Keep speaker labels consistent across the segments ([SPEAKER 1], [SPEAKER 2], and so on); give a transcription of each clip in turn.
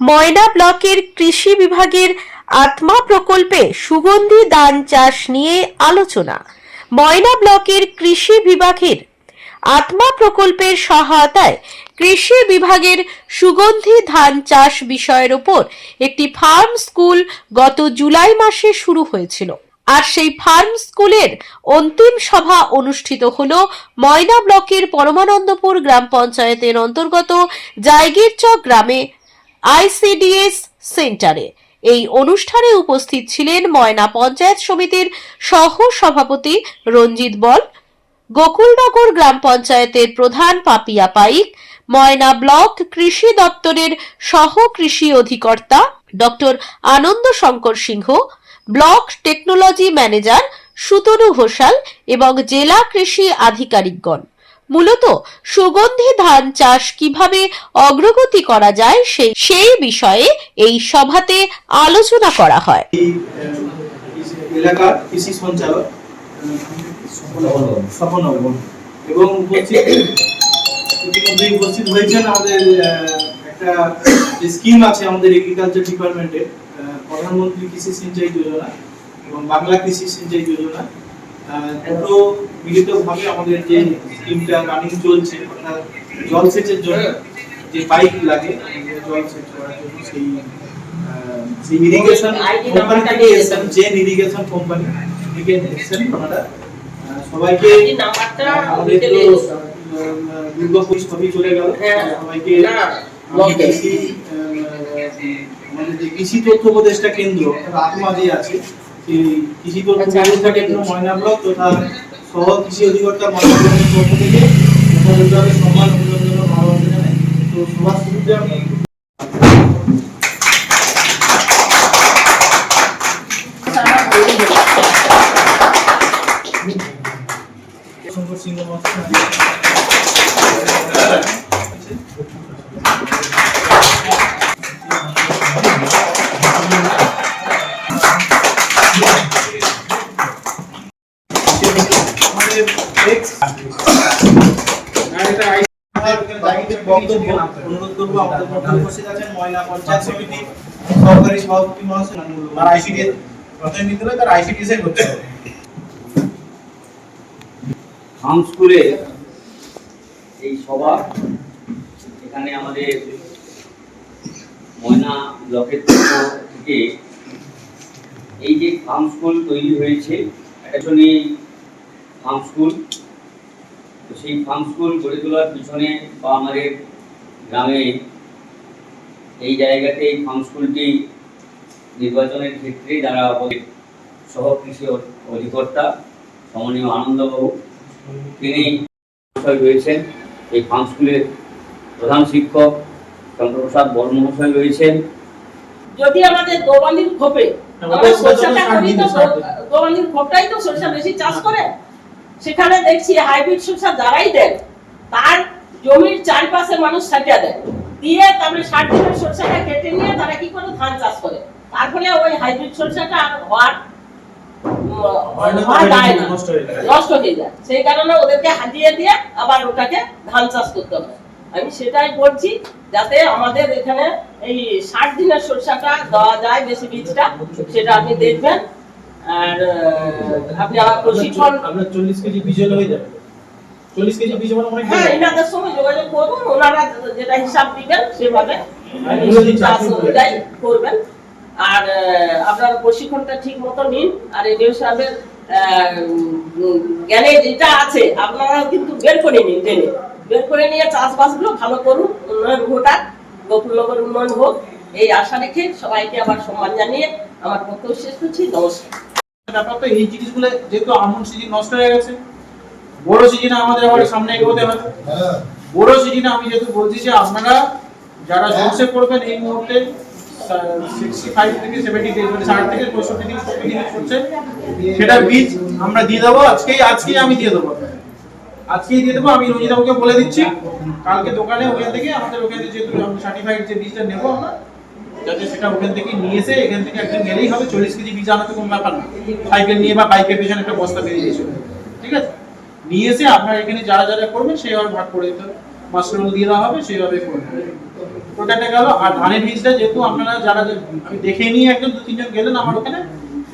[SPEAKER 1] ময়না ব্লকের কৃষি বিভাগের আত্মা প্রকল্পে সুগন্ধি ধান চাষ নিয়ে আলোচনা। ময়না ব্লকের কৃষি বিভাগের আত্মা প্রকল্পের সহায়তায় কৃষি বিভাগের সুগন্ধি ধান চাষ বিষয়ের উপর একটি ফার্ম স্কুল গত জুলাই মাসে শুরু হয়েছিল। আর সেই ফার্ম স্কুলের অন্তিম সভা অনুষ্ঠিত হল ময়না ব্লকের পরমানন্দপুর গ্রাম পঞ্চায়েতের অন্তর্গত জায়গিরচক গ্রামে আইসিডিএস সেন্টারে। এই অনুষ্ঠানে উপস্থিত ছিলেন ময়না পঞ্চায়েত সমিতির সহ সভাপতি রঞ্জিত বল, গোকুলনগর গ্রাম পঞ্চায়েতের প্রধান পাপিয়া পাইক, ময়না ব্লক কৃষি দপ্তরের সহ কৃষি অধিকর্তা doctor Anand Shankar Singh, block technology manager Sutanu Ghoshal এবং জেলা কৃষি আধিকারিকগণ। মূলত সুগন্ধি ধান চাষ কীভাবে অগ্রগতি করা যায় সেই সেই বিষয়ে এই সভাতে আলোচনা করা হয়।
[SPEAKER 2] এলাকার কৃষি সঞ্চালক এবং উপস্থিত ইতিমধ্যে উপস্থিত হয়েছেন আমাদের একটা স্কিম আছে আমাদের এগ্রিকালচার ডিপার্টমেন্টে প্রধানমন্ত্রী কৃষি সিঞ্চাই যোজনা এবং বাংলা কৃষি সিঞ্চাই যোজনা। দুটো মিলিতভাবে আমাদের যে স্কিমটা রানিং চলছে অর্থাৎ জলসেচের জন্য যে পাইপ লাগে জলসেচ করার জন্য সেই সেই ইরিগেশন কোম্পানি থেকে এসেছেন জেন ইরিগেশন কোম্পানি থেকে এসেছেন ওনারা সবাইকে আমাদের তো দুর্গাপুর ছবি চলে গেল
[SPEAKER 3] হ্যাঁ।
[SPEAKER 2] সবাইকে। কৃষি আহ, আমাদের যে কৃষি তথ্য উপদেষ্টা কেন্দ্র আত্মা যে আছে সেই কৃষি তথ্য
[SPEAKER 3] আচ্ছা,
[SPEAKER 2] উপদেষ্টা কেন্দ্র ময়না ব্লক তথা সহ কৃষি অধিকর্তা মন্ত্রণালয়ের পক্ষ থেকে সম্মান অভিনন্দন ভালোবাসা জানাই। তো সবার শুরুতে আমি উপস্থিত আছেন ময়না পঞ্চায়েত সমিতি সহকারী সভাপতি মহাশয়
[SPEAKER 4] তার আইসিডিএস প্রাথমিক বিদ্যালয় তার আইসিডিএস করতে হবে।
[SPEAKER 5] ফার্ম এই সভা এখানে আমাদের ময়না ব্লকের থেকে এই যে ফার্ম স্কুল তৈরি হয়েছে একজনই ফার্ম স্কুল সেই ফার্ম স্কুল গড়ে তোলার পিছনে বা আমাদের গ্রামে এই জায়গাতে এই ফার্ম স্কুলটি নির্বাচনের ক্ষেত্রে যারা সহ কৃষি অধিকর্তা সমনীয় আনন্দবাবু তিনি মহাশয় রয়েছেন। এই ফার্ম স্কুলের প্রধান শিক্ষক চন্দ্রপ্রসাদ বর্ম মহাশয় রয়েছেন।
[SPEAKER 3] যদি আমাদের গোবালির খোপে তো খোপটাই তো সরষা বেশি চাষ করে। সেখানে দেখছি হাইব্রিড সরষা যারাই দেন তার জমির চারপাশে মানুষ সাজিয়ে দেয়। দিয়ে তারপরে ষাট দিনের সরষাটা কেটে নিয়ে তারা কি করে ধান চাষ করে? তারপরে ওই হাইব্রিড সরষাটা আর হওয়ার উম, হওয়া যায় না
[SPEAKER 2] নষ্ট হয়ে যায়।
[SPEAKER 3] নষ্ট যায়। সেই কারণে ওদেরকে হাতিয়ে দিয়ে আবার ওটাকে ধান চাষ করতে আমি সেটাই করছি যাতে আমাদের এখানে এই ষাট দিনের সরষাটা দেওয়া যায় বেশি বীজটা সেটা আপনি দেখবেন। আর আপনি আবার প্রশিক্ষণ
[SPEAKER 2] আপনার চল্লিশ কেজি বীজ হয়ে যাবে। চল্লিশ কেজি বীজ মানে অনেক
[SPEAKER 3] হ্যাঁ এনাদের সঙ্গে যোগাযোগ করবেন ওনারা যেটা হিসাব দিবেন সেভাবে করবেন। আর আপনার প্রশিক্ষণটা ঠিক মতো নিন আর এডিও সাহেবের জ্ঞানে যেটা আছে আপনারা কিন্তু বের করে নিন জেনে। বের করে নিয়ে চাষবাসগুলো ভালো করুন উন্নয়ন ঘটাক গোকুলনগর উন্নয়ন হোক। এই আশা রেখে সবাইকে আবার সম্মান জানিয়ে আমার বক্তব্য শেষ করছি। নমস্কার।
[SPEAKER 4] ব্যাপার তো এই জিনিসগুলো যেহেতু আমন সিজন নষ্ট হয়ে গেছে বড় সিজনে আমাদের আবার সামনে এগোতে হবে। বড় সিজনে আমি যেহেতু বলছি যে আপনারা যারা সর্ষে করবেন এই মুহূর্তে সিক্সটি ফাইভ থেকে সেভেন্টি মানে থেকে করছে, সেটা বীজ আমরা দিয়ে দেবো। আজকেই আজকেই আমি দিয়ে দেবো। আজকেই দিয়ে দেবো, আমি বলে দিচ্ছি। কালকে দোকানে ওখান থেকে আমাদের ওখানে যেহেতু সার্টিফাইড যে বীজটা যাতে সেটা ওখান থেকে নিয়ে এসে এখান থেকে গেলেই হবে। চল্লিশ কেজি বীজ আনাতে কোনো ব্যাপার না। সাইকেল নিয়ে বা বাইকের পেছনে একটা বস্তা বেরিয়ে আছে নিয়ে এসে আপনার এখানে যারা যারা করবেন, সেইভাবে ভাগ করে দিতে হবে। মাস্টার দিয়ে দেওয়া হবে, সেইভাবে করবেন ওটা একটা গেল, আর ধানের বীজটা যেহেতু আপনারা যারা আমি দেখে নিয়ে একজন, দু, তিনজন গেলেন আমার ওখানে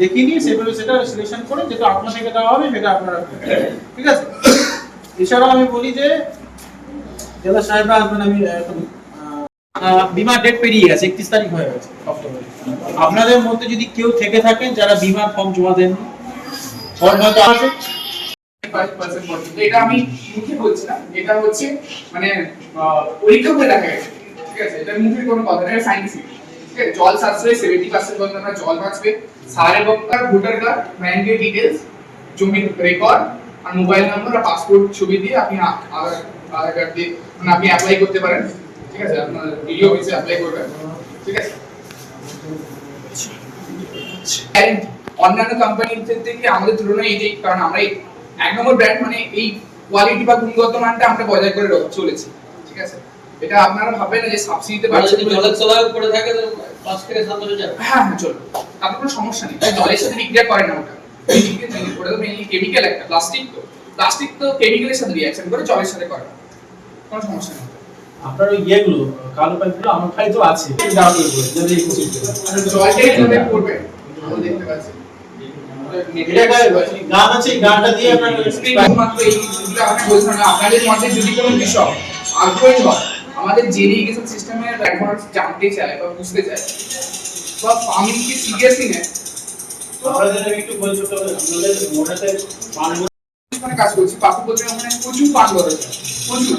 [SPEAKER 4] দেখে নিয়ে সেভাবে সেটা সিলেকশন করে যেটা আপনার থেকে দেওয়া হবে, সেটা আপনারা ঠিক আছে? এছাড়াও আমি বলি যে, জেলা সাহেবরা আসবেন আমি বিমার ডেট পেরিয়ে গেছে, একত্রিশ তারিখ হয়ে গেছে আপনাদের মধ্যে যদি কেউ থেকে থাকেন, যারা বিমার ফর্ম জমা দেন ফর্ম হয়তো আছে।
[SPEAKER 6] মোবাইল নাম্বার পাসপোর্ট ছবি দিয়ে আপনি মানে আপনি অ্যাপ্লাই করতে পারেন। ঠিক আছে? আপনার ভিডিও অফিসে অ্যাপ্লাই করবেন। ঠিক আছে? অন্যান্য কোম্পানির থেকে আমাদের তুলনায় এটাই কারণ আমরা এই এক নম্বর ব্র্যান্ড মানে এই কোয়ালিটি বা গুণগত মানটা আমরা বজায় করে চলেছি ঠিক আছে? এটা আপনারা ভাববেন যে সাবসিডিতে পাচ্ছেন বলে-
[SPEAKER 7] জলের তলায় পড়ে থাকে তো পাঁচ থেকে সাত বছর যাবে।
[SPEAKER 6] হ্যাঁ হ্যাঁ চলো তাতে কোনো সমস্যা নেই। তাই জলের সাথে বিক্রিয়া করে না ওটা। ওটা তো মেইনলি কেমিক্যাল একটা প্লাস্টিক তো। প্লাস্টিক তো কেমিক্যালের সাথে রিঅ্যাকশন করে জলের সাথে করে না। কোনো সমস্যা নেই।
[SPEAKER 4] আপনার ওই ইয়েগুলো কালো পাইপগুলো আমার খালি তো আছে যদি এই কোচিং
[SPEAKER 6] জলটা করবে আমরা দেখতে পাচ্ছি।
[SPEAKER 4] গান আছে গানটা দিয়ে আপনার
[SPEAKER 6] শুধুমাত্র এই যেগুলো আপনি বলছেন আপনাদের মধ্যে যদি কোনো বিষয় আগ্রহী হয় আমাদের যে ইরিগেশন সিস্টেমের অ্যাডভান্স জানতে চায় বা বুঝতে চায় বা ফার্মিং কি সিরিয়াসলি নেয়
[SPEAKER 4] আপনাদের একটু বলছো তো আপনাদের মোটাতে পানি
[SPEAKER 6] ওখানে কাজ করছি পাপু বলতে ওখানে প্রচুর পান রয়েছে প্রচুর।